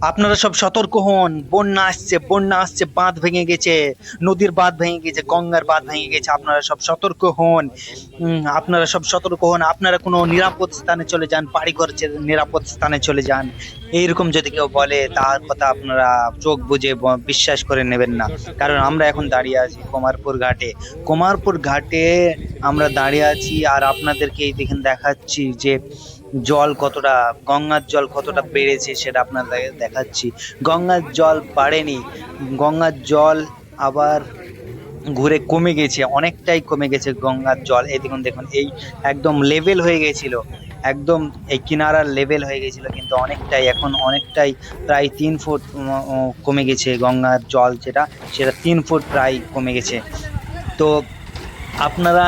আপনারা সব সতর্ক হন। বন্যা আসছে বন্যা আসছে, বাঁধ ভেঙে গেছে। নদীর বাঁধ ভেঙে গেছে, গঙ্গার বাঁধ ভেঙে গেছে, আপনারা সব সতর্ক হন। আপনারা সব সতর্ক হন। আপনারা কোনো নিরাপদ স্থানে চলে যান বাড়ি ঘর ছেড়ে নিরাপদ স্থানে চলে যান, এইরকম যদি কেউ বলে, তার কথা আপনারা চোখ বুজে ব- বিশ্বাস করে নেবেন না। কারণ আমরা এখন দাঁড়িয়ে আছি কুমারপুর ঘাটে। কুমারপুর ঘাটে আমরা দাঁড়িয়ে আছি আর আপনাদেরকে এই দেখেন দেখাচ্ছি যে জল কতটা, গঙ্গার জল কতটা বেড়েছে সেটা আপনাদের দেখাচ্ছি। গঙ্গার জল বাড়েনি, গঙ্গার জল আবার ঘুরে কমে গেছে, অনেকটাই কমে গেছে গঙ্গার জল। এই দেখুন দেখুন, এই একদম লেভেল হয়ে গেছিল, একদম এই কিনারার লেভেল হয়ে গেছিল, কিন্তু অনেকটাই, এখন অনেকটাই প্রায় তিন ফুট কমে গেছে গঙ্গার জল যেটা, সেটা তিন ফুট প্রায় কমে গেছে। তো আপনারা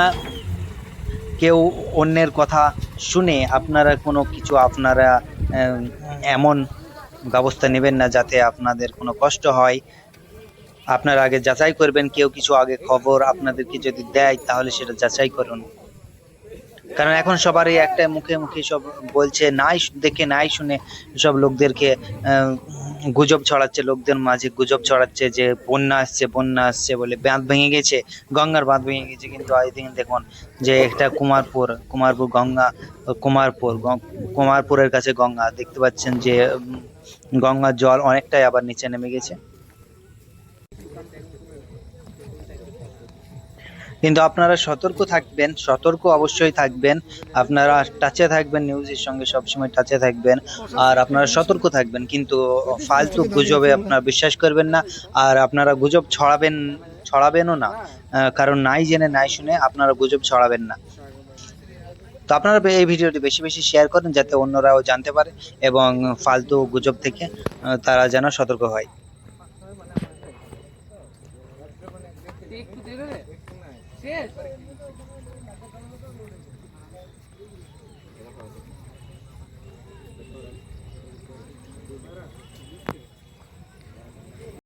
কেউ অন্যের কথা শুনে আপনারা কোনো কিছু আপনারা এমন ব্যবস্থা নেবেন না যাতে আপনাদের কোনো কষ্ট হয়। আপনারা আগে যাচাই করবেন, কেউ কিছু আগে খবর আপনাদেরকে যদি দেয়, তাহলে সেটা যাচাই করুন। কারণ এখন সবারই একটা মুখে মুখে সব বলছে, নাই, দেখে নাই শুনে সব লোকদেরকে গুজব ছড়াচ্ছে লোকদের মাঝে গুজব ছড়াচ্ছে যে বন্যা আসছে বন্যা আসছে বলে বাঁধ ভেঙে গেছে, গঙ্গার বাঁধ ভেঙে গেছে। কিন্তু আজ দিন দেখুন যে একটা কুমারপুর কুমারপুর গঙ্গা, কুমারপুর কুমারপুরের কাছে গঙ্গা। দেখতে পাচ্ছেন যে গঙ্গার জল অনেকটাই আবার নিচে নেমে গেছে। কিন্তু আপনারা সতর্ক থাকবেন, সতর্ক অবশ্যই থাকবেন, আপনারা টাচে থাকবেন নিউজের সঙ্গে সবসময় টাচে থাকবেন, আর আপনারা সতর্ক থাকবেন, কিন্তু ফালতু গুজবে আপনারা বিশ্বাস করবেন না, আর আপনারা গুজব ছড়াবেন, ছড়াবেনও না কারণ নাই জেনে, নাই শুনে আপনারা গুজব ছড়াবেন না। তো আপনারা এই ভিডিওটি বেশি বেশি শেয়ার করেন, যাতে অন্যরাও জানতে পারে এবং ফালতু গুজব থেকে তারা যেন সতর্ক হয়। একটু দেবে শেষ